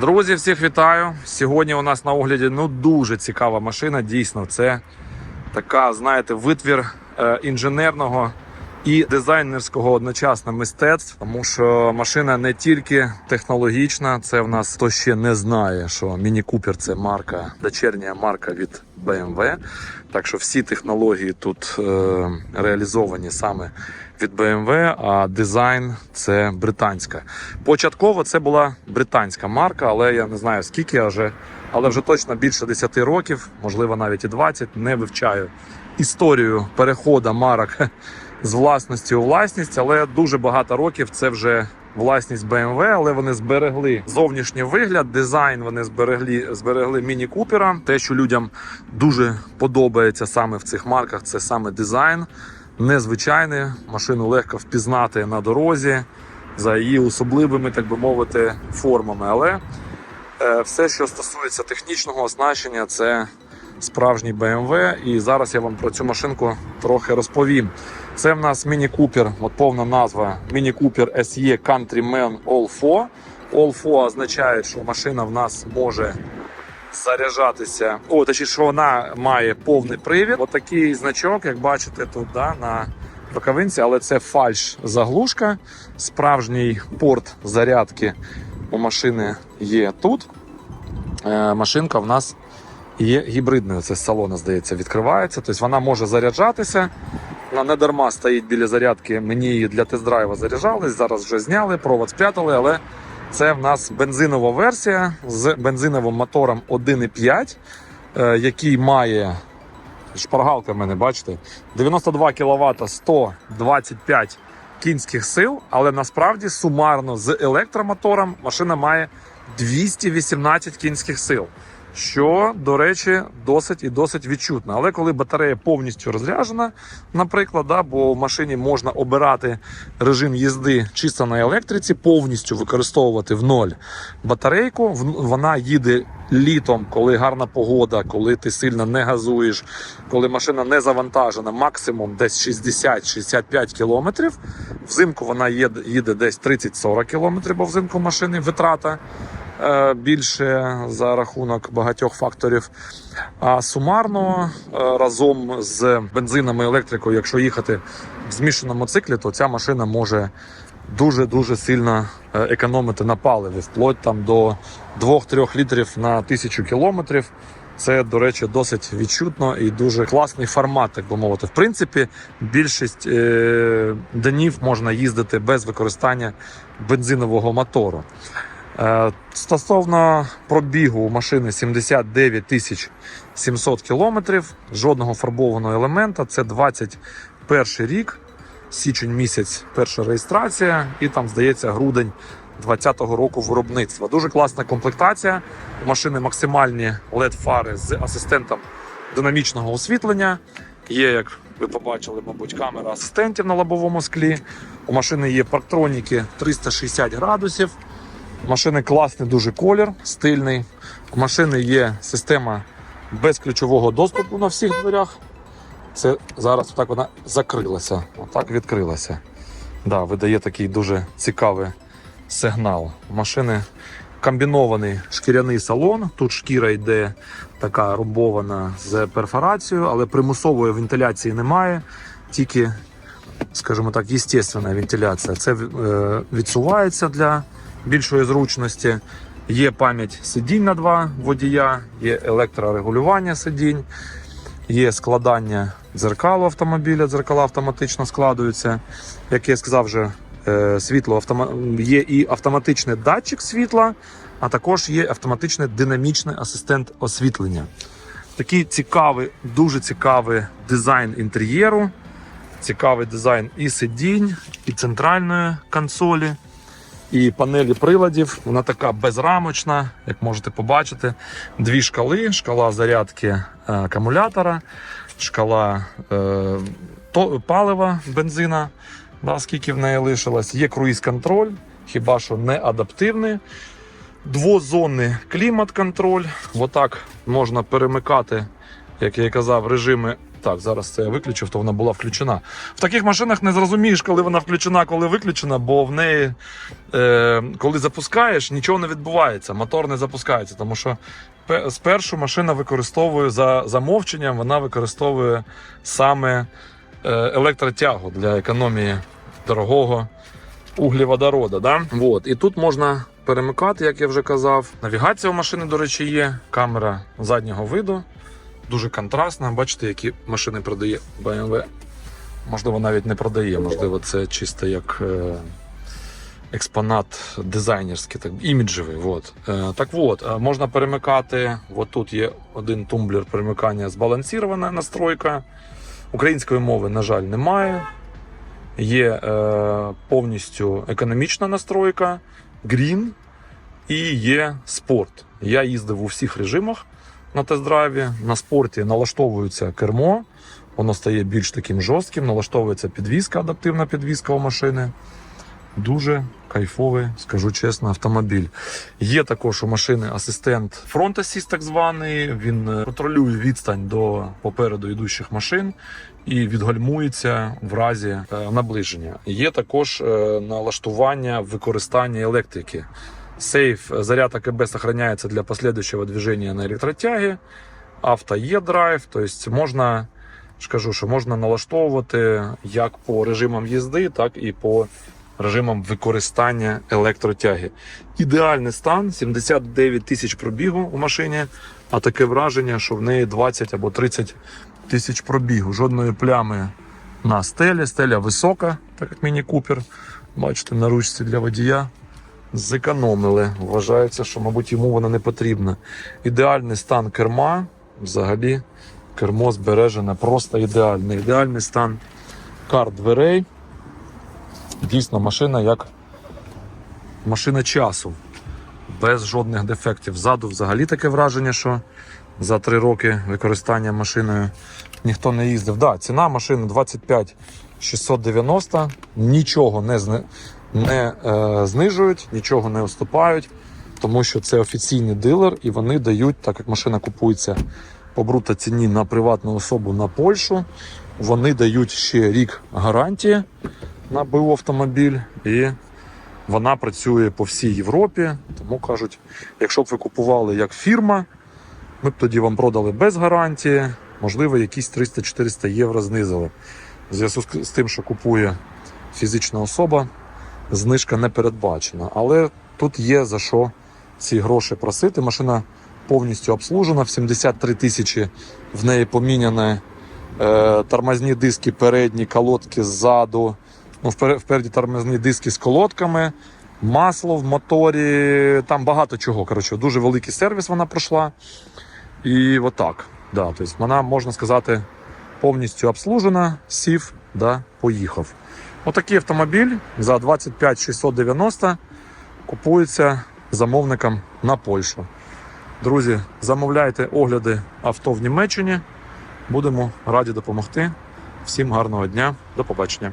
Друзі, всіх вітаю. Сьогодні у нас на огляді ну дуже цікава машина. Дійсно, це така, знаєте, витвір е, інженерного і дизайнерського одночасно мистецтв, тому що машина не тільки технологічна, це в нас хто ще не знає, що Міні Купер це марка, дочерня марка від BMW. Так що всі технології тут е, реалізовані саме від BMW, а дизайн це британська. Початково це була британська марка, але я не знаю скільки, вже, але вже точно більше 10 років, можливо навіть і 20, не вивчаю історію переходу марок з власності у власність, але дуже багато років це вже власність BMW, але вони зберегли зовнішній вигляд, дизайн. Вони зберегли зберегли міні Купера. Те, що людям дуже подобається саме в цих марках, це саме дизайн. Незвичайний, машину легко впізнати на дорозі за її особливими, так би мовити, формами. Але е, все, що стосується технічного оснащення, це справжній BMW. І зараз я вам про цю машинку трохи розповім. Це в нас Міні Купер, от повна назва Міні Купер SE Countryman All 4. All 4 означає, що машина в нас може заряджатися. О, точніше, що вона має повний привід. Отакий значок, як бачите, тут да, на боковинці, але це фальш заглушка. Справжній порт зарядки у машини є тут. Е, машинка в нас є гібридною. Це з салону, здається, відкривається. Тобто вона може заряджатися. Вона не дарма стоїть біля зарядки. Мені її для тест-драйва заряджали. Зараз вже зняли, провод спрятали, але це в нас бензинова версія з бензиновим мотором 1,5, е, який має шпаргалка в мене, бачите, 92 кВт 125 кінських сил, але насправді сумарно з електромотором машина має 218 кінських сил. Що, до речі, досить і досить відчутно. Але коли батарея повністю розряджена, наприклад, да, бо в машині можна обирати режим їзди чисто на електриці, повністю використовувати в ноль батарейку. Вона їде літом, коли гарна погода, коли ти сильно не газуєш, коли машина не завантажена, максимум десь 60-65 кілометрів. Взимку вона їде, десь 30-40 кілометрів, бо взимку машини витрата більше за рахунок багатьох факторів. А сумарно е, разом з бензином і електрикою, якщо їхати в змішаному циклі, то ця машина може дуже дуже сильно е, економити на паливі, вплоть там до 2-3 літрів на тисячу кілометрів. Це, до речі, досить відчутно і дуже класний формат, так би мовити. В принципі, більшість е, днів можна їздити без використання бензинового мотору. Е, Стосовно пробігу у машини 79 тисяч 700 кілометрів, жодного фарбованого елемента. Це 21 рік, січень місяць, перша реєстрація, і там, здається, грудень 2020 року виробництва. Дуже класна комплектація. У машини максимальні LED-фари з асистентом динамічного освітлення. Є, як ви побачили, мабуть, камера асистентів на лобовому склі. У машини є парктроніки 360 градусів. Машини класний дуже колір, стильний. У машини є система безключового доступу на всіх дверях. Це зараз так вона закрилася, отак відкрилася. Да, видає такий дуже цікавий сигнал. У машини комбінований шкіряний салон. Тут шкіра йде така рубована з перфорацією, але примусової вентиляції немає. Тільки, скажімо так, естественна вентиляція. Це е, відсувається для більшої зручності. Є пам'ять сидінь на два водія, є електрорегулювання сидінь, є складання дзеркал автомобіля, дзеркала автоматично складуються. Як я сказав, вже е, світло є і автоматичний датчик світла, а також є автоматичний динамічний асистент освітлення. Такий цікавий, дуже цікавий дизайн інтер'єру, цікавий дизайн і сидінь, і центральної консолі і панелі приладів. Вона така безрамочна, як можете побачити. Дві шкали: шкала зарядки е, акумулятора, шкала е, то, палива бензина, да, скільки в неї лишилось. Є круїз-контроль, хіба що не адаптивний. Двозонний клімат-контроль. Отак можна перемикати, як я і казав, режими так, зараз це я виключив, то вона була включена. В таких машинах не зрозумієш, коли вона включена, коли виключена, бо в неї, е, коли запускаєш, нічого не відбувається, мотор не запускається. Тому що спершу машина використовує за замовченням, вона використовує саме е, електротягу для економії дорогого углеводорода. Да? Вот. І тут можна перемикати, як я вже казав. Навігація у машини, до речі, є, камера заднього виду. Дуже контрастна. Бачите, які машини продає BMW. Можливо, навіть не продає, можливо, це чисто як е, експонат дизайнерський, так, іміджевий. Вот. Е, так от, е, можна перемикати. От тут є один тумблер перемикання, збалансірована настройка. Української мови, на жаль, немає. Є е, повністю економічна настройка, грін і є спорт. Я їздив у всіх режимах на тест-драйві. На спорті налаштовується кермо, воно стає більш таким жорстким, налаштовується підвізка, адаптивна підвізка у машини. Дуже кайфовий, скажу чесно, автомобіль. Є також у машини асистент Assist, так званий. Він е, контролює відстань до попереду йдущих машин і відгальмується в разі е, наближення. Є також е, налаштування використання електрики. Сейф е, заряд АКБ сохраняется для последующего движения на електротягі. Авто є драйв, тобто можна, скажу, що можна налаштовувати як по режимам їзди, так і по режимам використання електротяги. Ідеальний стан 79 тисяч пробігу у машині, а таке враження, що в неї 20 або 30 тисяч пробігу. Жодної плями на стелі. Стеля висока, так як міні Купер. Бачите, на ручці для водія. Зекономили. Вважається, що, мабуть, йому вона не потрібна. Ідеальний стан керма. Взагалі, кермо збережене просто ідеальний. Ідеальний стан карт дверей. Дійсно, машина як машина часу. Без жодних дефектів. Ззаду взагалі таке враження, що за три роки використання машиною ніхто не їздив. Да, ціна машини 25 690, нічого не. Не е, знижують, нічого не уступають, тому що це офіційний дилер і вони дають, так як машина купується по бруто ціні на приватну особу на Польщу, вони дають ще рік гарантії на БУ автомобіль і вона працює по всій Європі. Тому кажуть, якщо б ви купували як фірма, ми б тоді вам продали без гарантії, можливо, якісь 300-400 євро знизили. В зв'язку з- тим, що купує фізична особа, знижка не передбачена. Але тут є за що ці гроші просити. Машина повністю обслужена, в 73 тисячі в неї поміняні е, тормозні диски передні, колодки ззаду. Ну, впереді тормозні диски з колодками, масло в моторі, там багато чого. Коротше, дуже великий сервіс вона пройшла. І отак. Да, тобто вона, можна сказати, повністю обслужена, сів, да, поїхав. Отакий автомобіль за 25 690 купується замовникам на Польщу. Друзі, замовляйте огляди авто в Німеччині. Будемо раді допомогти. Всім гарного дня, до побачення.